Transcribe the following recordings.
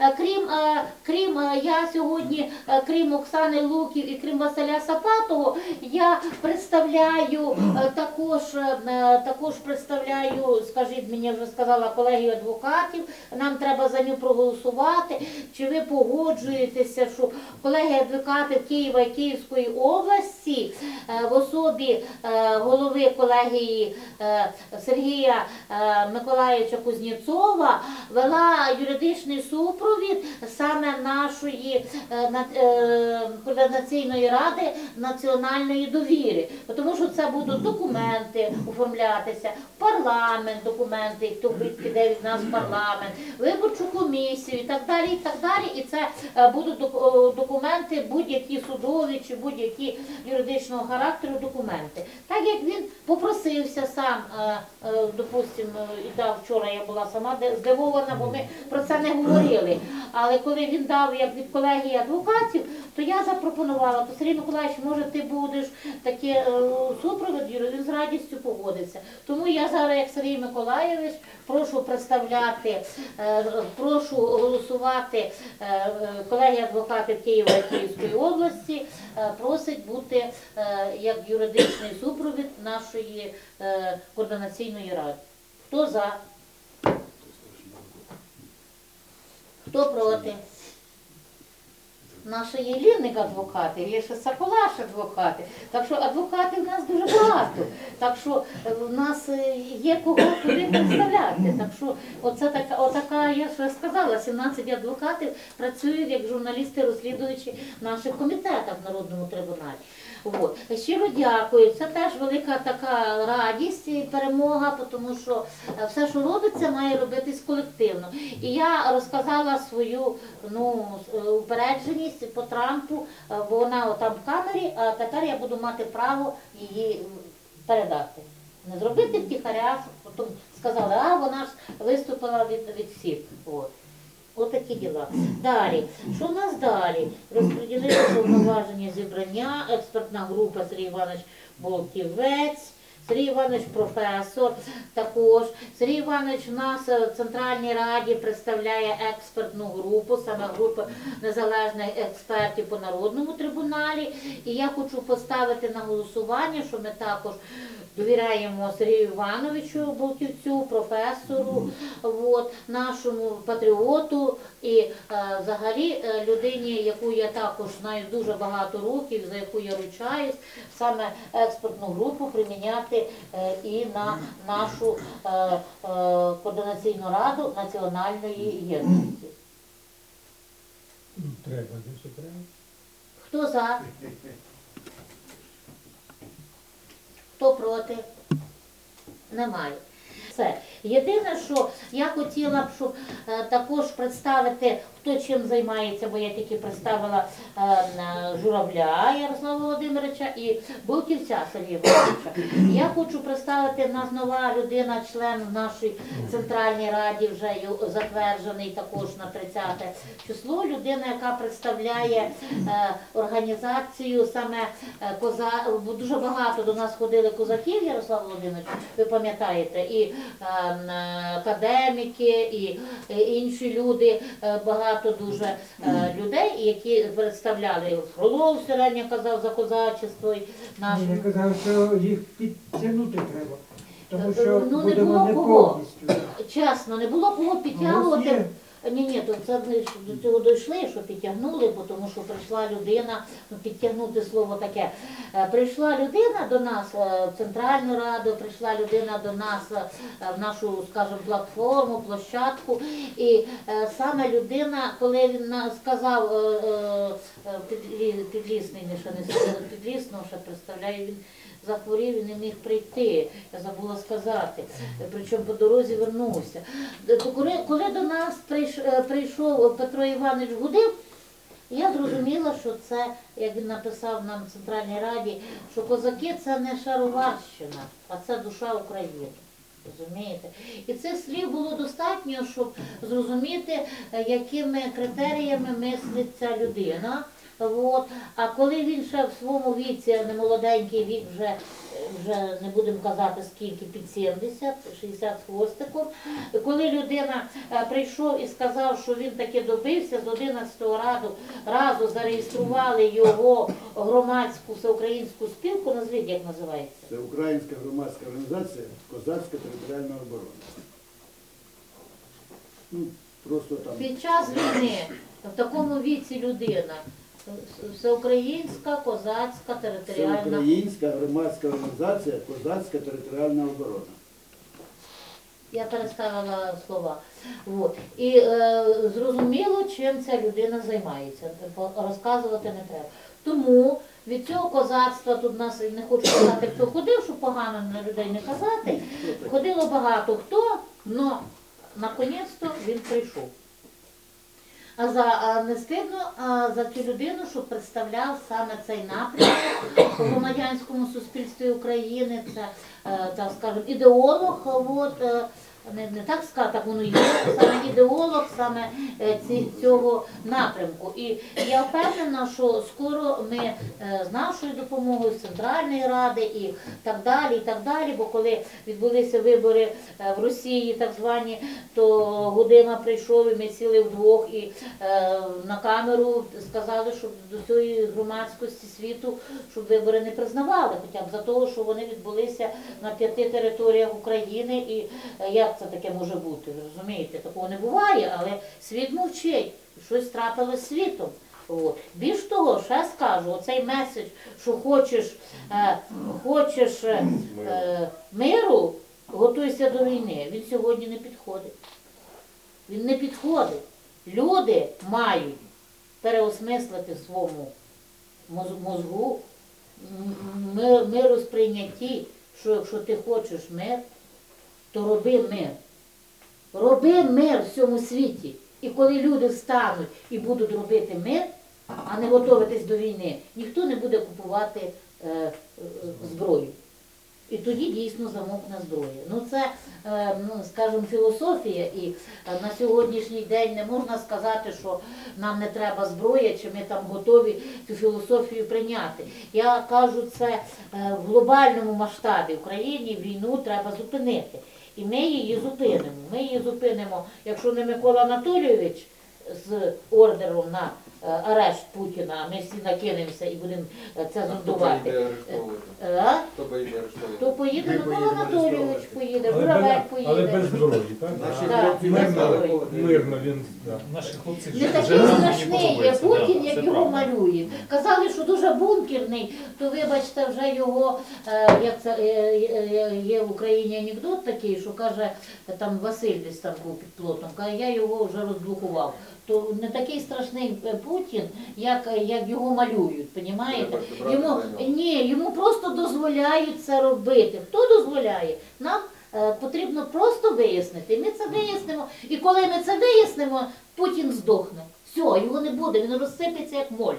е, крім, е, крім е, я сьогодні, крім Оксани Луків і крім Василя Сапатого, я представляю також, також представляю, скажіть мені, вже сказала колегію адвокатів, нам треба за нього проголосувати. Чи ви погоджуєтеся, що колеги адвокатів Києва і Київської області в особі голови колегії Сергія Миколаївича Кузнєцова вела юридичний супровід саме нашої е, е, координаційної ради національної довіри, тому що це будуть документи оформлятися, парламент, документи, хто піде від нас парламент, виборчу комісію і так далі. І так далі. І це е, будуть док- документи, будь-які судові чи будь-які юридичного характеру документи. Так як він попросився сам, е, е, допустимо, і дав вчора, я була сама здивована, бо ми про це не говорили. Але коли він дав як від колегії адвокатів, то я запропонувала, то Сергій Миколаївич, може ти будеш таке е, супровід, Юрій, він з радістю погодиться. Тому я зараз, як Сергій Миколаївич, прошу представляти, е, прошу голосувати е, е, колеги адвокатів Києва і Київської області, е, просить бути е, як юридичний супровід нашої е, координаційної ради. Хто за? Хто проти? Наша є лінник адвокатів, є ще Соколаш адвокати. Так що адвокатів в нас дуже багато. Так що в нас е, є кого туди представляти. Так що оце така, отака, я ж сказала, 17 адвокатів працюють як журналісти, розслідуючи в наших комітетах в Народному трибуналі. От. Щиро дякую. Це теж велика така радість і перемога, тому що е, все, що робиться, має робитись колективно. І я розказала свою ну, е, упередженість по Трампу, е, бо вона там в камері, а тепер я буду мати право її передати. Не зробити втіхаря, потім сказали, а вона ж виступила від, від всіх. От. Отакі діла. Далі. Що в нас далі? Розподілили повноваження зібрання, експертна група Сергій Іванович Болтівець, Сергій Іванович професор також. Сергій Іванович у нас в Центральній Раді представляє експертну групу, саме група незалежних експертів по народному трибуналі. І я хочу поставити на голосування, що ми також довіряємо Сергію Івановичу Болтівцю, професору, от, нашому патріоту і е, взагалі е, людині, яку я також знаю дуже багато років, за яку я ручаюсь, саме експертну групу приміняти е, і на нашу е, е, координаційну раду національної єдності. Треба, дуже треба. Хто за? Хто проти? Немає. Все. Єдине, що я хотіла б, щоб е, також представити, хто чим займається, бо я тільки представила е, журавля Ярослава Володимировича і Булківця Сергія Володимировича. Я хочу представити нас нова людина, член в нашій центральній раді, вже затверджений також на 30 число. Людина, яка представляє е, організацію саме е, коза, дуже багато до нас ходили козаків, Ярослав Володимирович, ви пам'ятаєте, і е, е, академіки, і інші люди, е, багато дуже е, людей, які представляли Фролов середньо казав за козачество і наше. Я казав, що їх підтягнути треба. Тому що Ну, не будемо було не кого. повністю. Чесно, не було кого підтягувати. є. Ні, ні, то це ми до цього дійшли, що підтягнули, тому що прийшла людина, ну підтягнути слово таке. Е, Прийшла людина до нас е, в Центральну Раду, прийшла людина до нас е, в нашу, скажімо, платформу, площадку. І е, саме людина, коли він сказав е, е, е, підлісний, не ще не підлісного ще представляє він. Захворів і не міг прийти, я забула сказати. Причому по дорозі вернувся. Коли, коли до нас е, прийшов Петро Іванович Гудив, я зрозуміла, що це, як він написав нам в Центральній Раді, що козаки це не шароварщина, а це душа України. Розумієте? І цих слів було достатньо, щоб зрозуміти, е, якими критеріями мислить ця людина. От. А коли він ще в своєму віці, не молоденький вік, вже, вже не будемо казати скільки, під 70, 60 з хвостиком, коли людина е, прийшов і сказав, що він таки добився, з 11-го раду разу зареєстрували його громадську всеукраїнську спілку, назвіть, як називається. Це Українська громадська організація Козацька територіальна оборона. Ну, просто там. Під час війни в такому віці людина, всеукраїнська козацька територіальна Українська громадська організація Козацька територіальна оборона. Я переставила слова. От. І е, зрозуміло, чим ця людина займається. Розказувати не треба. Тому від цього козацтва тут нас не хочу сказати, хто ходив, щоб погано на людей не казати. Ходило багато хто, але наконець-то він прийшов. А за а не стидно а, за цю людину, що представляв саме цей напрямок у громадянському суспільстві України. Це е, так скажемо, ідеолог, от, е, не, не так сказати, так воно є, саме ідеолог саме е, ці, цього напрямку. І я впевнена, що скоро ми е, з нашою допомогою, з Центральної Ради і так далі, і так далі, бо коли відбулися вибори е, в Росії, так звані, то Гудима прийшов і ми сіли вдвох і на камеру сказали, щоб до цієї громадськості світу, щоб вибори не признавали, хоча б за того, що вони відбулися на п'яти територіях України. І е, як це таке може бути? Ви розумієте, такого не буває, але світ мовчить, щось трапилось світом. От. Більш того, ще скажу, оцей меседж, що хочеш, е, хочеш е, е, миру, готуйся до війни. Він сьогодні не підходить. Він не підходить. Люди мають переосмислити своєму мозгу м- ми- миросприйнятті, що якщо ти хочеш мир, то роби мир. Роби мир в цьому світі. І коли люди встануть і будуть робити мир, а не готуватись до війни, ніхто не буде купувати е, е, зброю. І тоді дійсно замовкне зброя. Ну це, е, ну, скажімо, філософія, і е, на сьогоднішній день не можна сказати, що нам не треба зброя, чи ми там готові цю філософію прийняти. Я кажу це е, в глобальному масштабі. Україні війну треба зупинити. І ми її зупинимо. Ми її зупинимо, якщо не Микола Анатолійович з ордером на арешт Путіна, а ми всі накинемося і будемо е, це Хто зондувати. Е? Хто поїде арештовувати? То поїде Ми Микола Анатолійович, поїде, Журавель але без поїде. зброї, так? Наші Так, хлопці без знали, зброї. Мирно він. Да. Наші хлопці Не вже такий нам страшний є подобається, Путін, да, як це його правда. малюють. Казали, що дуже бункерний, то вибачте, вже його, е, як це е, е, є в Україні анекдот такий, що каже, там Василь десь там був під плотом, каже, я його вже розблокував. То не такий страшний Путін, як, як його малюють, понімаєте? Йому, ні, йому просто дозволяють це робити. Хто дозволяє? Нам е, потрібно просто вияснити. Ми це вияснимо. І коли ми це вияснимо, Путін здохне. Все, його не буде, він розсипеться як моль.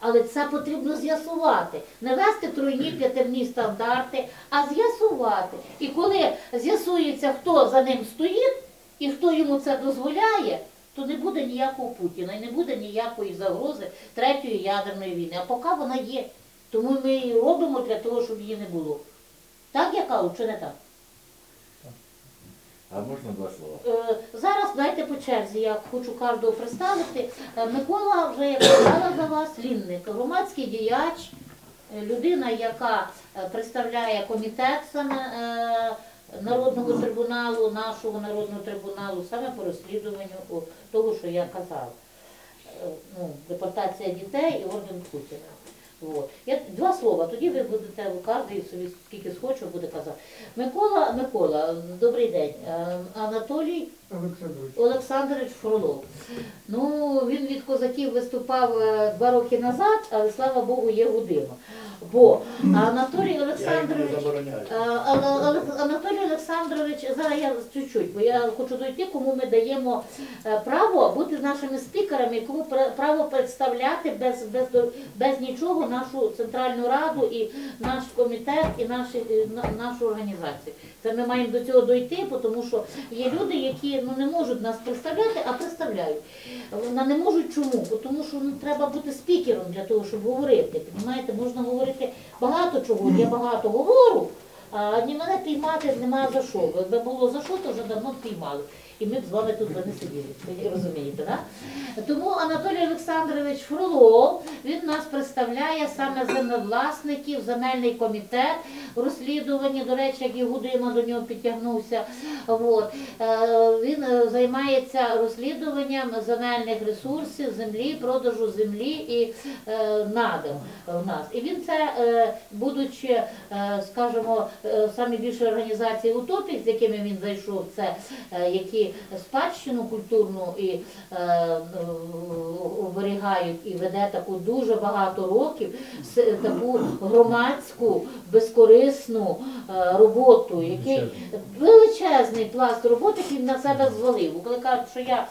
Але це потрібно з'ясувати. Не вести тройні п'ятерні стандарти, а з'ясувати. І коли з'ясується, хто за ним стоїть і хто йому це дозволяє, то не буде ніякого Путіна і не буде ніякої загрози третьої ядерної війни. А поки вона є. Тому ми її робимо для того, щоб її не було. Так я кажу, чи не так? А можна два слова? Е, Зараз дайте по черзі, я хочу кожного представити. Е, Микола вже я казала за вас, Лінник, громадський діяч, е, людина, яка представляє комітет саме Народного трибуналу, нашого народного трибуналу, саме по розслідуванню того, що я казала. Е, Ну, депортація дітей і орден Путіна. От. Я, два слова, тоді ви будете кожен собі скільки схочу, буде казати. Микола, Микола, добрий день. Е, Анатолій Олександрович. Олександрович Фролов. Ну, він від козаків виступав е, два роки назад, але слава Богу, є Гудима. Бо Анатолій Олександрович. Е, Анатолій Олександрович, зараз я чуть-чуть, бо я хочу дойти, кому ми даємо е, право бути нашими спікерами, кому право представляти без, без, без нічого нашу Центральну Раду і наш комітет, і наші, нашу організацію. Це ми маємо до цього дойти, тому що є люди, які ну, не можуть нас представляти, а представляють. Вона не можуть чому? Бо Тому що ну, треба бути спікером для того, щоб говорити. Понимаєте? можна говорити багато чого. Я багато говорю, а ні мене піймати нема за що. Якби було за що, то вже давно піймали. І ми б з вами тут би не сиділи. Розумієте, так? Тому Анатолій Олександрович Фролов, він нас представляє саме землевласників, земельний комітет розслідування, до речі, як і Гудима до нього підтягнувся. От. Е, Він е, займається розслідуванням земельних ресурсів, землі, продажу землі і е, в нас. І він це, будучи, скажімо, самі більше організації утопік, з якими він зайшов, це е, спадщину культурну і е, оберігають і веде таку дуже багато років таку громадську, безкорисну е, роботу, який величезний пласт роботи, який на себе звалив. Коли кажуть, що я,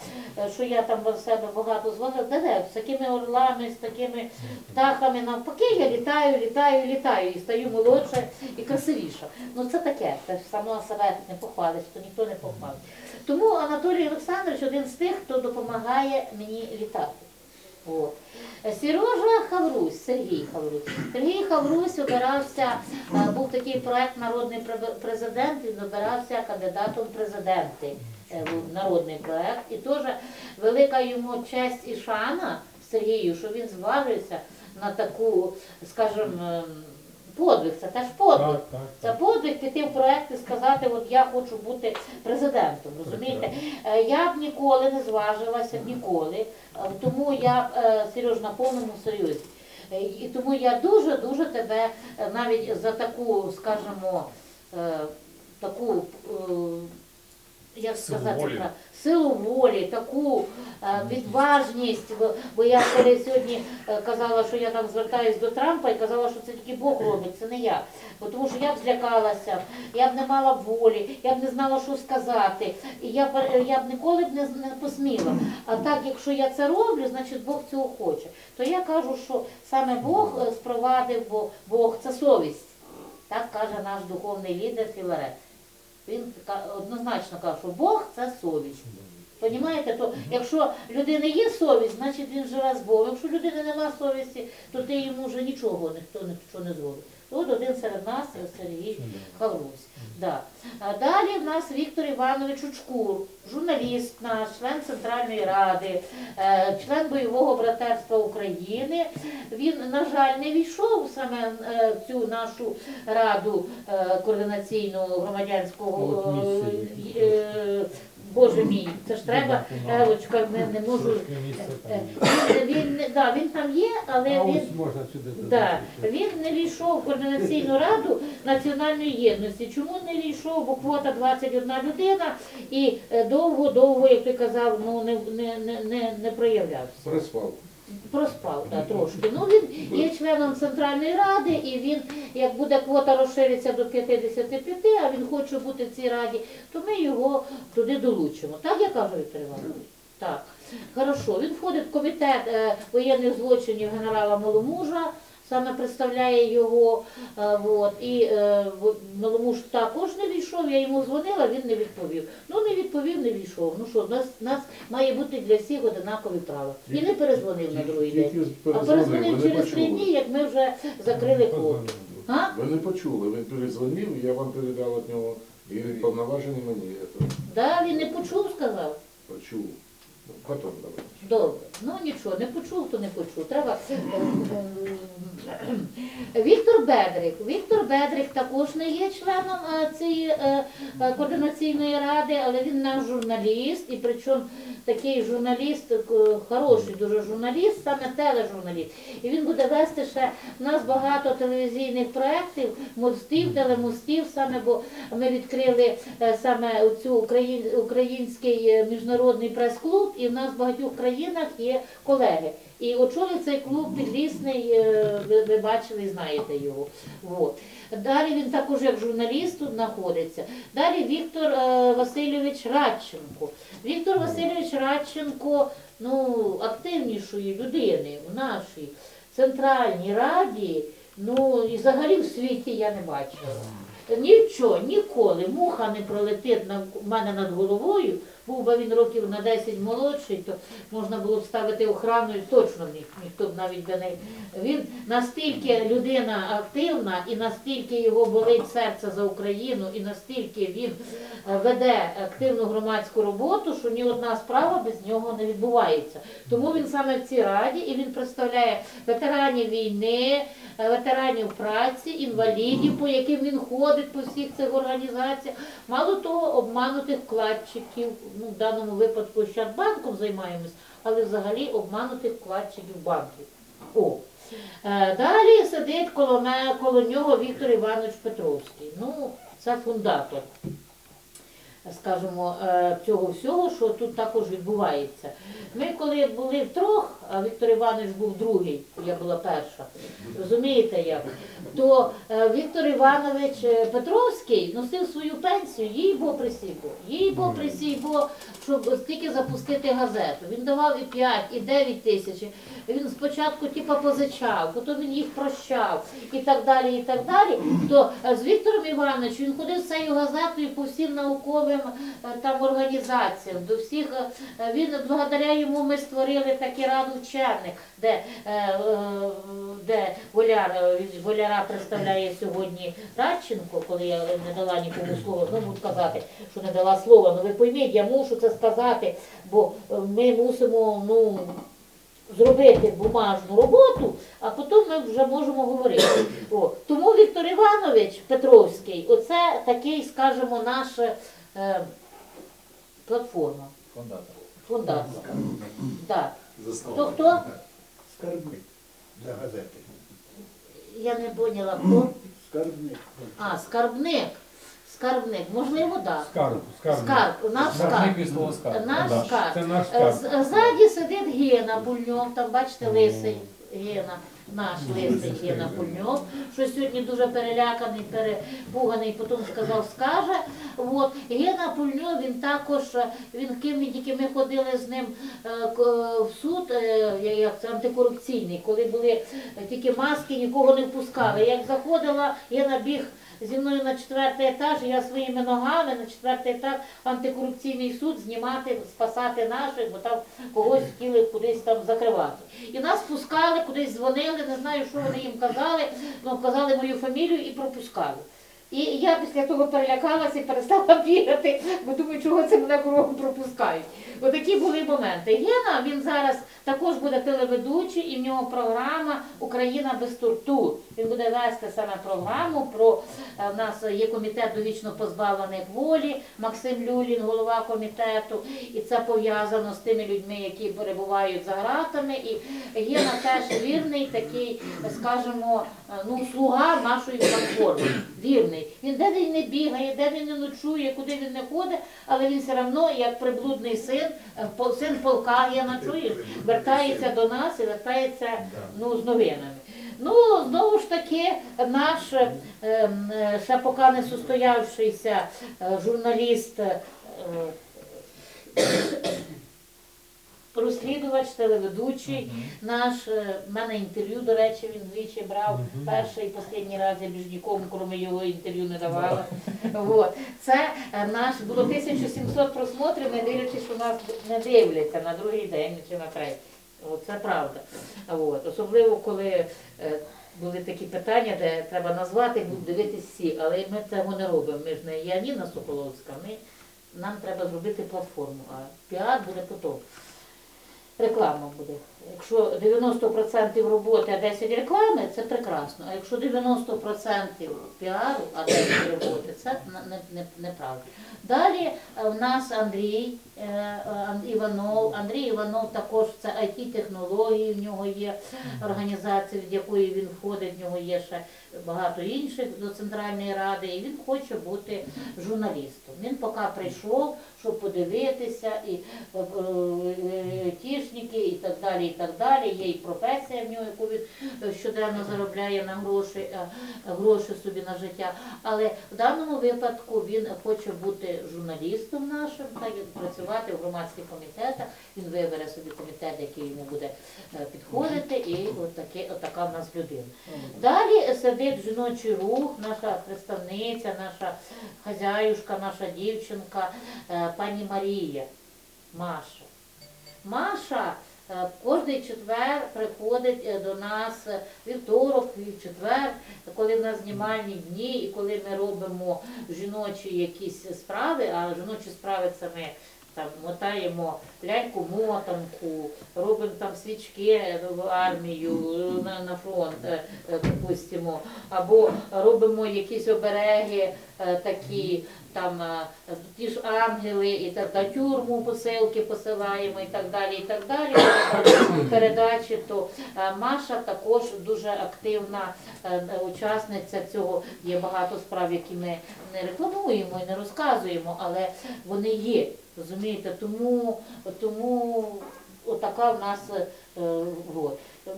що я там в себе багато звалив, де де з такими орлами, з такими птахами, навпаки, я літаю, літаю, літаю і стаю молодша і красивіша. Ну це таке, це ж само себе не похвалиш, то ніхто не похвалить. Тому Анатолій Олександрович один з тих, хто допомагає мені літати. От. Сережа Хаврусь, Сергій Хаврусь. Сергій Хаврусь обирався, е, був такий проект Народний президент, він обирався кандидатом президенти. Е, Був народний проект. І теж велика йому честь і шана Сергію, що він зважився на таку, скажімо, ем, подвиг. Це теж подвиг. Так, так, Це так. подвиг піти в проект і сказати, от я хочу бути президентом. Розумієте? Е, Я б ніколи не зважилася, ніколи. Е, Тому я е, Сереж, на повному серйозі. І тому я дуже дуже тебе навіть за таку, скажімо, таку. Як сказати, волі. Силу волі, таку е, відважність. Бо- я коли сьогодні е, казала, що я там звертаюсь до Трампа і казала, що це тільки Бог робить, це не я. Бо тому що я б злякалася, я б не мала волі, я б не знала, що сказати. І я б, я б ніколи б не, посміла. А так, якщо я це роблю, значить Бог цього хоче. То я кажу, що саме Бог е, спровадив, бо Бог це совість. Так каже наш духовний лідер Філарет. Він однозначно каже, що Бог це совість. Понімаєте, то якщо людини є совість, значить він живе з Богом. Якщо людини нема совісті, то ти йому вже нічого ніхто нічого не зробить. От один серед нас Сергій Хаврусь. Да. А далі в нас Віктор Іванович Учкур, журналіст наш, член Центральної Ради, е, член бойового братерства України. Він, на жаль, не війшов саме е, в цю нашу раду е, координаційного громадянського. Е, е, Боже мій, це ж треба, Елочка, не, не можу. Е, є. Він, він, да, він там є, але він. можна сюди Да, він не війшов в координаційну раду національної єдності. Чому не війшов? Бо квота 21 людина і е, довго-довго, як ти казав, ну не, не, не, не, проявлявся. Проспав. Проспав да, трошки. Ну він є членом Центральної Ради, і він, як буде квота розшириться до 55, а він хоче бути в цій раді, то ми його туди долучимо. Так я кажу, Віктор Іванович? Так. Хорошо. Він входить в комітет е, воєнних злочинів генерала Маломужа, саме представляє його. Е, от, і е, в- Маломуж також не війшов, я йому дзвонила, він не відповів. Ну не відповів, не війшов. Ну що, в нас, нас має бути для всіх одинакові права. І не перезвонив на другий день. А перезвонив, через три дні, як ми вже закрили квоту. Ви не почули, він перезвонив, я вам передав від нього, і він повноважений мені. це Да, він не почув, сказав. Почув. Потім давай. Добре. Ну нічого, не почув, то не почув. Треба. е, е, Віктор Бедрик. Віктор Бедрик також не є членом е, цієї е, е, координаційної ради, але він наш журналіст, і причому такий журналіст, е, хороший дуже журналіст, саме тележурналіст. І він буде вести ще в нас багато телевізійних проєктів, мостів, телемостів, саме бо ми відкрили е, саме цю україн, український е, міжнародний прес-клуб, і в нас в багатьох країнах є колеги. І очолив цей клуб підлісний, ви, бачили знаєте його. Вот. Далі він також як журналіст тут знаходиться. Далі Віктор е, Васильович Радченко. Віктор Васильович Радченко ну, активнішої людини в нашій центральній раді, ну і взагалі в світі я не бачила. Нічого, ніколи муха не пролетить в мене над головою, був би він років на 10 молодший, то можна було б ставити охрану і точно ні, ніхто б навіть би не. Він настільки людина активна і настільки його болить серце за Україну, і настільки він е, веде активну громадську роботу, що ні одна справа без нього не відбувається. Тому він саме в цій раді і він представляє ветеранів війни, е, ветеранів праці, інвалідів, по яким він ходить по всіх цих організаціях. Мало того, обманутих вкладчиків, ну в даному випадку банком займаємось, але взагалі обманутих вкладчиків банків. О. Е, Далі сидить коло, коло нього Віктор Іванович Петровський. Ну, це фундатор, скажімо, е, цього всього, що тут також відбувається. Ми коли були втрьох, а Віктор Іванович був другий, я була перша, розумієте як, то е, Віктор Іванович е, Петровський носив свою пенсію, їй бо присібо, їй бо присібо, щоб тільки запустити газету. Він давав і 5, і 9 тисяч. Він спочатку типа позичав, потім він їх прощав і так далі, і так далі. То е, з Віктором Івановичем він ходив з цією газетою по всім науковим е, там організаціям, до всіх е, він благодаря йому ми створили такі раду вчених, де, де Воляр, е, Воляра представляє сьогодні Радченко, коли я не дала нікому слова, ну буду казати, що не дала слова. Ну ви пойміть, я мушу це сказати, бо ми мусимо, ну зробити бумажну роботу, а потім ми вже можемо говорити. О, тому Віктор Іванович Петровський, оце такий, скажімо, наша е, платформа, Фундатор. фундація. Да. Хто хто? Скарбник для газети. Я не поняла, хто? Скарбник. А, скарбник. Скарбник, можливо, так. Скарб, скарб. Скарб, наш скарб. Скарбник від слова скарб. Наш Да, скарб. Це наш Е, скарб. з- Ззаді сидить Гена Пульньов, там бачите, лисий Гена, наш лисий Гена Пульньов, що сьогодні дуже переляканий, перепуганий, потім сказав, скаже. От. Гена Пульньов, він також, е, він ким він тільки ми ходили з ним е, к- в суд, е, я- як це антикорупційний, коли були е, тільки маски, нікого не впускали. Як заходила, Гена біг зі мною на четвертий етаж, я своїми ногами на четвертий етаж антикорупційний суд знімати, спасати наших, бо там когось хотіли кудись там закривати. І нас пускали, кудись дзвонили, не знаю, що вони їм казали, ну казали мою фамілію і пропускали. І я після того перелякалася і перестала бігати, бо думаю, чого це мене кругом пропускають. Отакі були моменти. Гена, він зараз також буде телеведучий, і в нього програма Україна без тортур. Він буде вести саме програму про е, в нас є комітет довічно позбавлених волі, Максим Люлін, голова комітету, і це пов'язано з тими людьми, які перебувають за гратами. І Гена теж вірний, такий, скажімо, е, ну, слуга нашої платформи. Вірний. Він де він не бігає, де він не ночує, куди він не ходить, але він все одно, як приблудний син, е, пол- син полка, я чуєш, вертається до нас і вертається ну, з новинами. Ну, знову ж таки, наш е, м, е, ще поки не состоявшийся е, журналіст, е, розслідувач, телеведучий, наш, е, в мене інтерв'ю, до речі, він двічі брав. Перший і останній раз я більш нікому, крім його інтерв'ю, не давала. Вот. Це е, наш було 1700 просмотрів, не дивлячись, що нас не дивляться на другий день чи на третій. От, це правда. От. Особливо, коли е, були такі питання, де треба назвати, будуть дивитися всі, але ми цього не робимо. Ми ж не Яніна Соколовська, ми, нам треба зробити платформу, а піар буде потім. Реклама буде. Якщо 90% роботи, а 10 реклами, це прекрасно. А якщо 90% піару, а 10 роботи, це не- не- не- неправда. Далі е, в нас Андрій е, Іванов. Андрій Іванов також це IT-технології, в нього є організація, в якої він входить, в нього є ще багато інших до Центральної Ради, і він хоче бути журналістом. Він поки прийшов, щоб подивитися, і е, е, тішники, і так далі, і так далі. Є і професія в нього, яку він е, щоденно заробляє на гроші, гроші собі на життя. Але в даному випадку він хоче бути журналістом нашим, так як працювати в громадських комітетах. Він вибере собі комітет, який йому буде підходити, і от таке, от така в нас людина. Далі сидить жіночий рух, наша представниця, наша хазяюшка, наша дівчинка, е, пані Марія. Маша. Маша е, кожний четвер приходить е, до нас вівторок четвер, коли в нас знімальні дні, і коли ми робимо жіночі якісь справи, а жіночі справи це ми там мотаємо ляльку мотанку, робимо там свічки в армію на, на фронт, е, е, або робимо якісь обереги такі, там е, ті ж ангели, і так тюрму посилки посилаємо і так далі, і так далі. Передачі, то е, Маша також дуже активна е, учасниця цього. Є багато справ, які ми не рекламуємо і не розказуємо, але вони є. Розумієте, тому, тому отака в нас е.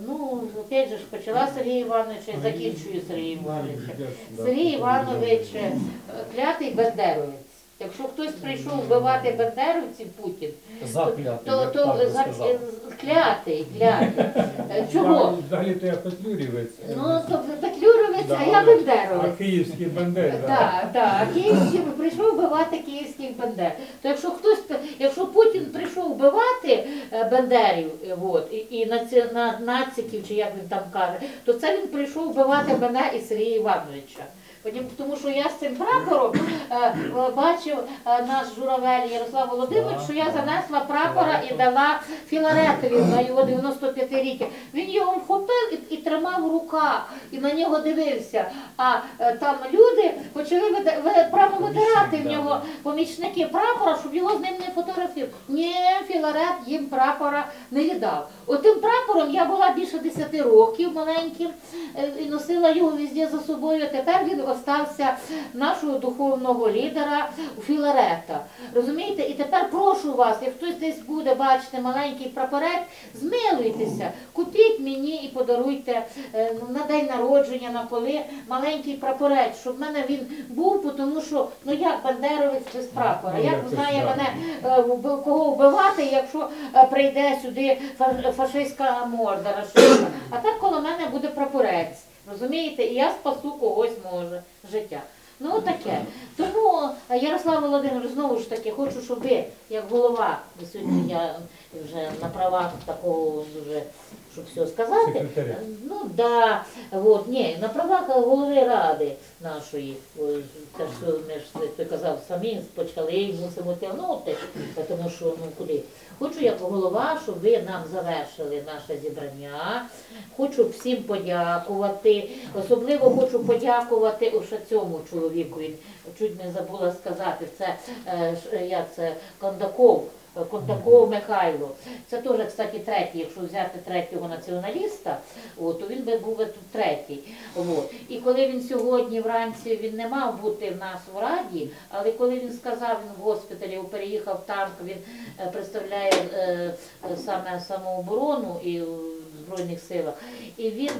Ну, опять же почала Сергій Іванович, і закінчую Сергій Іванович. Сергій Іванович е, клятий бандеровець. Якщо хтось прийшов вбивати бандеровців Путін, Заклятий, то, як то Павло за- сказав. е, клятий, клятий. Е, Чого? Взагалі то я Петлюрівець. Ну, то Петлюровець, а я А бандеровець. київський бандер, да. Так, так, київський прийшов вбивати київських бандер. То якщо хтось, якщо Путін прийшов вбивати е, бандерів, е, от, і, і наці, на, нациків, чи як він там каже, то це він прийшов вбивати мене і Сергія Івановича. Тому що я з цим прапором е, е, бачив е, наш журавель Ярослав Володимирович, що я занесла прапора і дала Філаретові на його 95-річчя. Він його вхопив і, і тримав в руках, і на нього дивився. А там люди почали прямо витирати в нього помічники прапора, щоб його з ним не фотографували. Ні, Філарет їм прапора не віддав. Отим прапором я була більше 10 років маленьким і носила його везде за собою. Тепер він остався нашого духовного лідера Філарета. Розумієте? І тепер прошу вас, як хтось десь буде бачити маленький прапорець, змилуйтеся, купіть мені і подаруйте е, на день народження, на коли маленький прапорець, щоб в мене він був, тому що ну як бандеровець без прапора, як знає мене е, кого вбивати, якщо е, прийде сюди фашистська морда рашистська. А так коло мене буде прапорець. Розумієте? І я спасу когось може життя. Ну таке. Тому е, Ярослав Володимирович, знову ж таки, хочу, щоб ви, як голова, сьогодні я вже на правах такого дуже, щоб все сказати. Секретаря. Ну да, от, ні, на правах голови ради нашої, ой, те, що ми ж ти казав, самі почали і мусимо тягнути, тому що ну куди. Хочу як голова, щоб ви нам завершили наше зібрання. Хочу всім подякувати. Особливо хочу подякувати уже цьому чоловіку. Чуть не забула сказати. Це е, як це Кондаков. Е, Кондаков Михайло. Це теж, кстати, третій, якщо взяти третього націоналіста, от, то він би був тут третій. От. І коли він сьогодні вранці він не мав бути в нас в раді, але коли він сказав, він в госпіталі переїхав танк, він е, представляє е, е, саме самооборону і в Збройних силах. І він,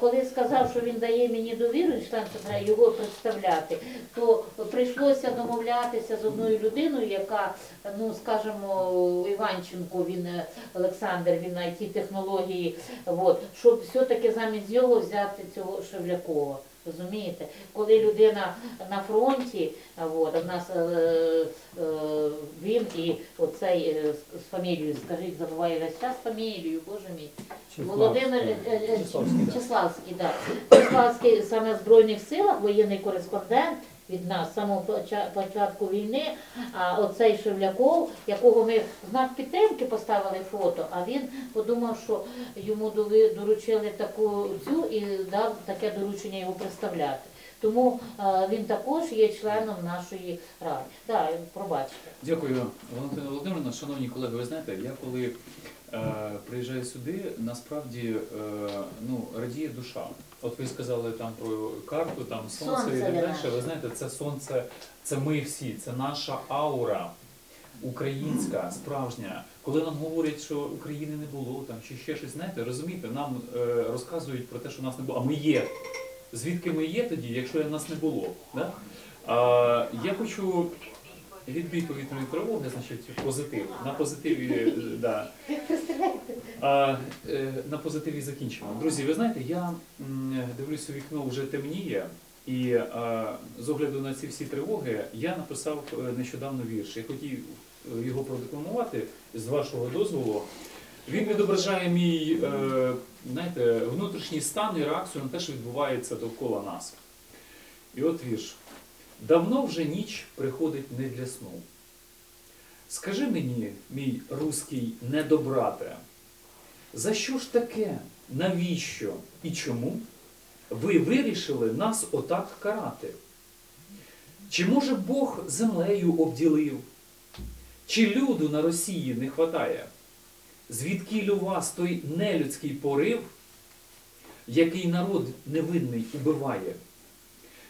коли сказав, що він дає мені довіру, член його представляти, то прийшлося домовлятися з одною людиною, яка, ну скажімо, Іванченко, він е, Олександр, він на it технології, от, щоб все-таки замість нього взяти цього Шевлякова. Розумієте, коли людина на фронті, от, в нас е, е, він і оцей е, з- фамілією, скажіть, забуваю весь час фамілію, боже мій. Володимир е, е, е, Числавський, да. Числавський саме в Збройних силах, воєнний кореспондент від нас з самого поча- початку війни. А оцей Шевляков, якого ми в знак підтримки поставили фото, а він подумав, що йому доручили таку цю і дав таке доручення його представляти. Тому е, він також є членом нашої ради. Да, пробачте. Дякую, Валентина Володимирівна. Шановні колеги, ви знаєте, я коли е, приїжджаю сюди, насправді е, ну, радіє душа. От ви сказали там про карту, там сонце, Сонце і так далі. Ви знаєте, це сонце, це ми всі, це наша аура. Українська, справжня, коли нам говорять, що України не було там чи ще щось, знаєте, розумієте, нам е, розказують про те, що нас не було, а ми є. Звідки ми є тоді, якщо нас не було? Да? А, я хочу відбій повітряної тривоги, значить, позитив. На позитиві, е, да. А, е, на позитиві закінчимо. Друзі, ви знаєте, я дивлюсь вікно вже темніє, і а, з огляду на ці всі тривоги я написав е, нещодавно вірш. Я хотів його продекламувати з вашого дозволу. Він відображає мій е, знаєте, внутрішній стан і реакцію на те, що відбувається довкола нас. І от вірш. Давно вже ніч приходить не для сну. Скажи мені, мій руський недобрате, за що ж таке, навіщо і чому ви вирішили нас отак карати? Чи може Бог землею обділив? Чи люду на Росії не хватає? Звідкіль у вас той нелюдський порив, який народ невинний убиває?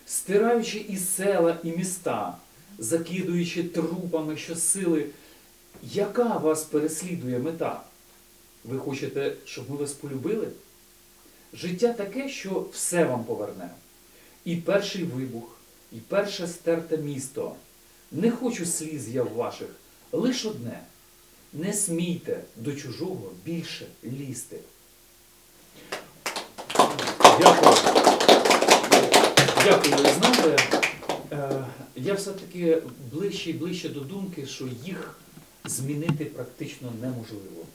Стираючи і села, і міста, закидуючи трупами щосили, яка вас переслідує мета? Ви хочете, щоб ми вас полюбили? Життя таке, що все вам поверне. І перший вибух, і перше стерте місто. Не хочу сліз я в ваших, лиш одне. Не смійте до чужого більше лізти. Дякую. Дякую, ви знаєте. Я все-таки ближче і ближче до думки, що їх змінити практично неможливо.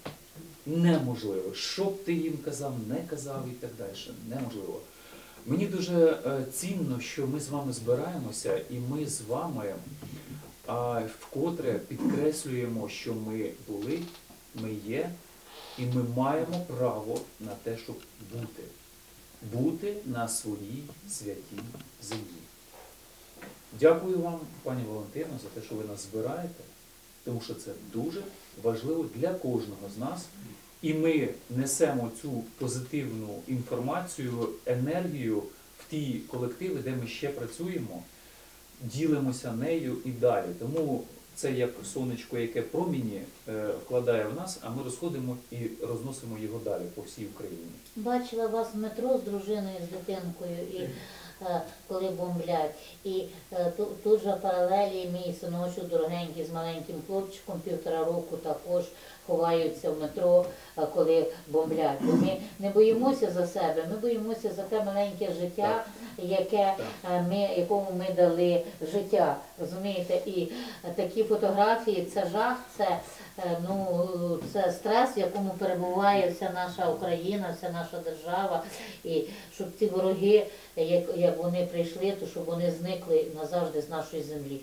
Неможливо. Що б ти їм казав, не казав і так далі. Неможливо. Мені дуже е, цінно, що ми з вами збираємося, і ми з вами а, вкотре підкреслюємо, що ми були, ми є, і ми маємо право на те, щоб бути. Бути на своїй святій землі. Дякую вам, пані Валентино, за те, що ви нас збираєте, тому що це дуже важливо для кожного з нас. І ми несемо цю позитивну інформацію, енергію в ті колективи, де ми ще працюємо, ділимося нею і далі. Тому це як сонечко, яке проміні е, вкладає в нас, а ми розходимо і розносимо його далі по всій Україні. Бачила вас в метро з дружиною, з дитинкою, і е, коли бомблять. І е, ту- тут же паралелі мій синочок дорогенький з маленьким хлопчиком півтора року також ховаються в метро, е, коли бомблять. Бо Ми не боїмося за себе, ми боїмося за те маленьке життя, яке е, ми, якому ми дали життя. Розумієте? І такі фотографії це жах, це Е, ну, це стрес, в якому перебуває вся наша Україна, вся наша держава. І щоб ці вороги, як, як вони прийшли, то щоб вони зникли назавжди з нашої землі.